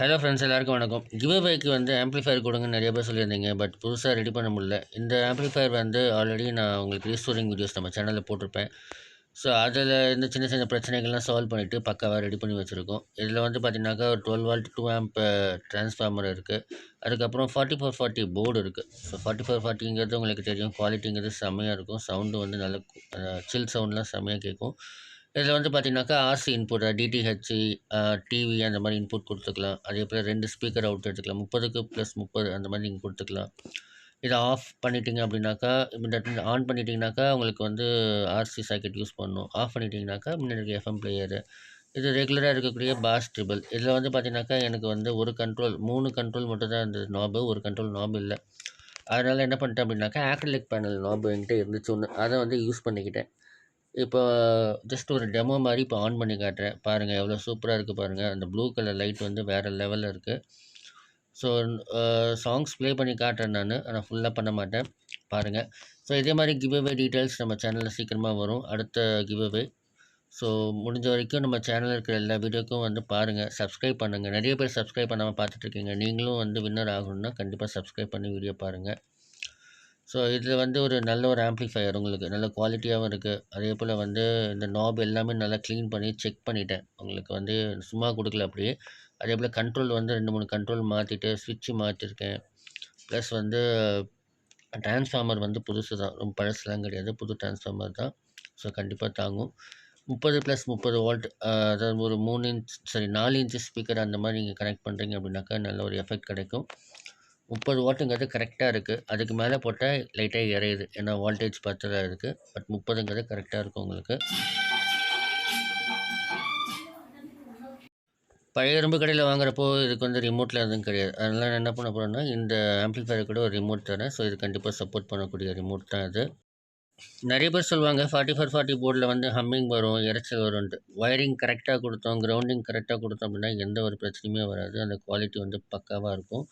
Hello friends எல்லாருக்கும் வணக்கம். கிவ்அவேக்கு வந்து ஆம்ப்ளிஃபயர் கொடுங்கன்னு நிறைய பேர் சொல்லியிருந்தீங்க பட் புதுசாக ரெடி பண்ண முடியல. இந்த ஆம்ப்ளிஃபயர் வந்து ஆல்ரெடி நான் உங்களுக்கு ரீஸ்டோரிங் வீடியோஸ் நம்ம சேனலில் போட்டிருப்பேன். ஸோ அதில் இந்த சின்ன சின்ன பிரச்சனைகள்லாம் சால்வ் பண்ணிவிட்டு பக்காவாக ரெடி பண்ணி வச்சுருக்கோம். இதில் வந்து பார்த்திங்கனாக்கா ஒரு twelve volt two amp transformer இருக்குது அதுக்கப்புறம் ஃபார்ட்டி ஃபோர் ஃபார்ட்டி போர்டு இருக்குது ஸோ ஃபார்ட்டி ஃபோர் ஃபார்ட்டிங்கிறது உங்களுக்கு தெரியும். குவாலிட்டிங்கிறது செம்மையாக இருக்கும். சவுண்டு வந்து நல்ல சில் சவுண்ட்லாம் செம்மையாக கேட்கும். இதில் வந்து பார்த்தீங்கன்னாக்கா ஆர்சி இன்புட் டிடிஹெச் டிவி அந்த மாதிரி இன்புட் கொடுத்துக்கலாம். அதே போல் ரெண்டு ஸ்பீக்கர் அவுட் எடுத்துக்கலாம். முப்பதுக்கு ப்ளஸ் முப்பது அந்த மாதிரி நீங்கள் கொடுத்துக்கலாம். இதை ஆஃப் பண்ணிட்டீங்க அப்படின்னாக்கா இந்த ஆன் பண்ணிட்டீங்கனாக்கா உங்களுக்கு வந்து ஆர்சி சாக்கெட் யூஸ் பண்ணணும். ஆஃப் பண்ணிட்டீங்கனாக்கா முன்னாடி எஃப்எம் பிளேயரு இது ரெகுலராக இருக்கக்கூடிய பாஸ் ட்ரிபிள் இதில் வந்து பார்த்தீங்கன்னாக்கா எனக்கு வந்து ஒரு கண்ட்ரோல் மூணு கண்ட்ரோல் மட்டும் தான் இருந்தது நாபு ஒரு கண்ட்ரோல் நாபு இல்லை. அதனால் என்ன பண்ணிட்டேன் அப்படின்னாக்கா ஆக்ரிலிக் பேனல் நாபு என்கிட்ட இருந்துச்சு. ஒன்று அதை வந்து யூஸ் பண்ணிக்கிட்டேன். இப்போ ஜஸ்ட் ஒரு டெமோ மாதிரி இப்போ ஆன் பண்ணி காட்டுறேன். பாருங்கள் எவ்வளோ சூப்பராக இருக்குது பாருங்கள் அந்த ப்ளூ கலர் லைட் வந்து வேறு லெவலில் இருக்குது ஸோ சாங்ஸ் ப்ளே பண்ணி காட்டுறேன் நான். ஆனால் ஃபுல்லாக பண்ண மாட்டேன். பாருங்கள் ஸோ இதே மாதிரி கிவ்அவே டீட்டெயில்ஸ் நம்ம சேனலில் சீக்கிரமாக வரும். அடுத்த கிவ்அவே ஸோ முடிஞ்ச வரைக்கும் நம்ம சேனலில் இருக்கிற எல்லா வீடியோக்கும் வந்து பாருங்கள் சப்ஸ்கிரைப் பண்ணுங்கள் நிறைய பேர் சப்ஸ்கிரைப் பண்ணாமல் பார்த்துட்ருக்கீங்க நீங்களும் வந்து வின்னர் ஆகணும்னா கண்டிப்பாக சப்ஸ்கிரைப் பண்ணி வீடியோ பாருங்கள் ஸோ இதில் வந்து ஒரு நல்ல ஒரு ஆம்ப்ளிஃபையர் உங்களுக்கு நல்ல குவாலிட்டியாகவும் இருக்குது அதே போல் வந்து இந்த நாப் எல்லாமே நல்லா க்ளீன் பண்ணி செக் பண்ணிவிட்டேன் உங்களுக்கு வந்து சும்மா கொடுக்கல அப்படியே. அதே போல் கண்ட்ரோல் வந்து ரெண்டு மூணு கண்ட்ரோல் மாற்றிட்டு ஸ்விட்ச்சு மாற்றிருக்கேன் ப்ளஸ் வந்து டிரான்ஸ்ஃபார்மர் வந்து புதுசு தான் ரொம்ப பழசுலாம் கிடையாது. புது டிரான்ஸ்ஃபார்மர் தான். ஸோ கண்டிப்பாக தாங்கும். முப்பது ப்ளஸ் முப்பது வோல்ட் அதாவது ஒரு மூணு இன்ச் சரி நாலு இன்ச்சு ஸ்பீக்கர் அந்த மாதிரி நீங்கள் கனெக்ட் பண்ணுறீங்க அப்படின்னாக்கா நல்ல ஒரு எஃபெக்ட் கிடைக்கும். முப்பது வாட்டுங்கிறது கரெக்டாக இருக்குது அதுக்கு மேலே போட்டால் லைட்டாக இறையுது ஏன்னா வோல்டேஜ் பார்த்து தான் இருக்குது பட் முப்பதுங்கிறது கரெக்டாக இருக்கும் உங்களுக்கு. பழைய இரும்பு கடையில் வாங்குறப்போ இதுக்கு வந்து ரிமோட்டில் எதுவும் கிடையாது. அதனால் நான் என்ன பண்ண போகிறோன்னா இந்த ஆம்பிளிஃபயர் கூட ஒரு ரிமோட் தரேன். ஸோ இது கண்டிப்பாக சப்போர்ட் பண்ணக்கூடிய ரிமோட் தான் இது நிறைய பேர் சொல்லுவாங்க ஃபார்ட்டி ஃபோர் ஃபார்ட்டி போர்டில் வந்து ஹம்மிங் வரும் இறைச்சல் வரும்ன்ட்டு. ஒயரிங் கரெக்டாக கொடுத்தோம் கிரவுண்டிங் கரெக்டாக கொடுத்தோம் அப்படின்னா எந்த ஒரு பிரச்சனையுமே வராது. அந்த குவாலிட்டி வந்து பக்காவாக இருக்கும்.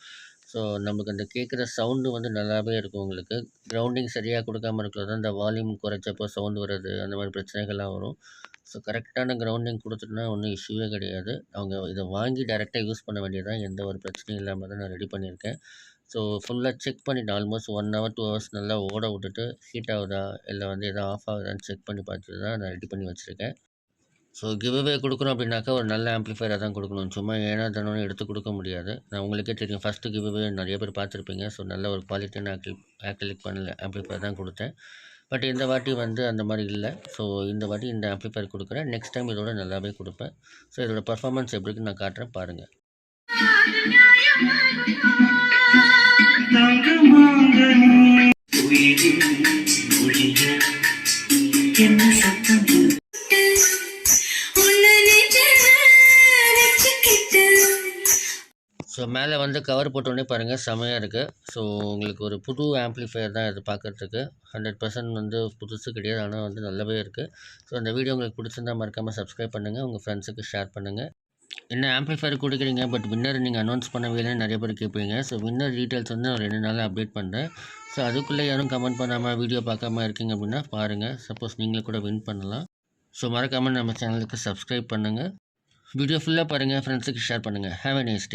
ஸோ நமக்கு அந்த கேட்குற சவுண்டு வந்து நல்லாவே இருக்கும் உங்களுக்கு. கிரவுண்டிங் சரியாக கொடுக்காம இருக்கிறது அந்த வால்யூம் குறைச்சப்போ சவுண்டு வர்றது அந்த மாதிரி பிரச்சனைகள்லாம் வரும். ஸோ கரெக்டான கிரவுண்டிங் கொடுத்துட்டுனா ஒன்றும் இஷ்யூவே கிடையாது. அவங்க இதை வாங்கி டைரெக்டாக யூஸ் பண்ண வேண்டியதான் எந்த ஒரு பிரச்சனையும் இல்லாமல் தான் நான் ரெடி பண்ணியிருக்கேன். ஸோ ஃபுல்லாக செக் பண்ணிவிட்டு almost one hour two hours நல்லா ஓட விட்டுட்டு ஹீட் ஆகுதா இல்லை வந்து எதாவது ஆஃப் ஆகுதான்னு செக் பண்ணி பார்த்துட்டு தான் நான் ரெடி பண்ணி வச்சுருக்கேன். ஸோ கிவ்அவே கொடுக்கணும் அப்படின்னாக்கா ஒரு நல்ல ஆம்ப்ளிஃபையராக தான் கொடுக்கணும். சும்மா ஏன்னா தானே எடுத்து கொடுக்க முடியாது. நான் உங்களுக்கே தெரியும் ஃபஸ்ட்டு கிவ்அவே நிறைய பேர் பார்த்துருப்பீங்க. ஸோ நல்ல ஒரு குவாலிட்டியான ஆக்டில் ஆக்டிலிக் பண்ணல. ஆம்ப்ளிஃபையர் தான் கொடுத்தேன். பட் இந்த வாட்டி வந்து அந்த மாதிரி இல்லை. ஸோ இந்த வாட்டி இந்த ஆம்ப்ளிஃபையர் கொடுக்குறேன். நெக்ஸ்ட் டைம் இதோட நல்லாவே கொடுப்பேன். ஸோ இதோட பர்ஃபார்மன்ஸ் எப்படி இருக்குன்னு நான் காட்டுறேன். பாருங்கள் என்ன ஸோ மேலே வந்து கவர் போட்டோடனே பாருங்கள் செமையாக இருக்குது ஸோ உங்களுக்கு ஒரு புது ஆம்ப்ளிஃபையர் தான் இது பார்க்குறதுக்கு ஹண்ட்ரட் பர்சன்ட் வந்து புதுசு கிடையாது ஆனால் வந்து நல்லாவே இருக்குது ஸோ அந்த வீடியோ உங்களுக்கு பிடிச்சிருந்தா மறக்காமல் சப்ஸ்கிரைப் பண்ணுங்கள் உங்கள் ஃப்ரெண்ட்ஸுக்கு ஷேர் பண்ணுங்கள் என்ன ஆம்ப்ளிஃபையர் கொடுக்குறீங்க பட் வின்னர் நீங்கள் அனௌன்ஸ் பண்ணவே இல்லைன்னு நிறைய பேர் கேட்பீங்க. ஸோ வின்னர் டீட்டெயில்ஸ் வந்து நான் ரெண்டு நாளில் அப்டேட் பண்ணுறேன் ஸோ அதுக்குள்ளே யாரும் கமெண்ட் பண்ணாமல் வீடியோ பார்க்காம இருக்கீங்க அப்படின்னா பாருங்கள் சப்போஸ் நீங்களும் கூட வின் பண்ணலாம். ஸோ மறக்காமல் நம்ம சேனலுக்கு சப்ஸ்கிரைப் பண்ணுங்கள் வீடியோ ஃபுல்லாக பாருங்கள் ஃப்ரெண்ட்ஸுக்கு ஷேர் பண்ணுங்கள் ஹேவ் அ nice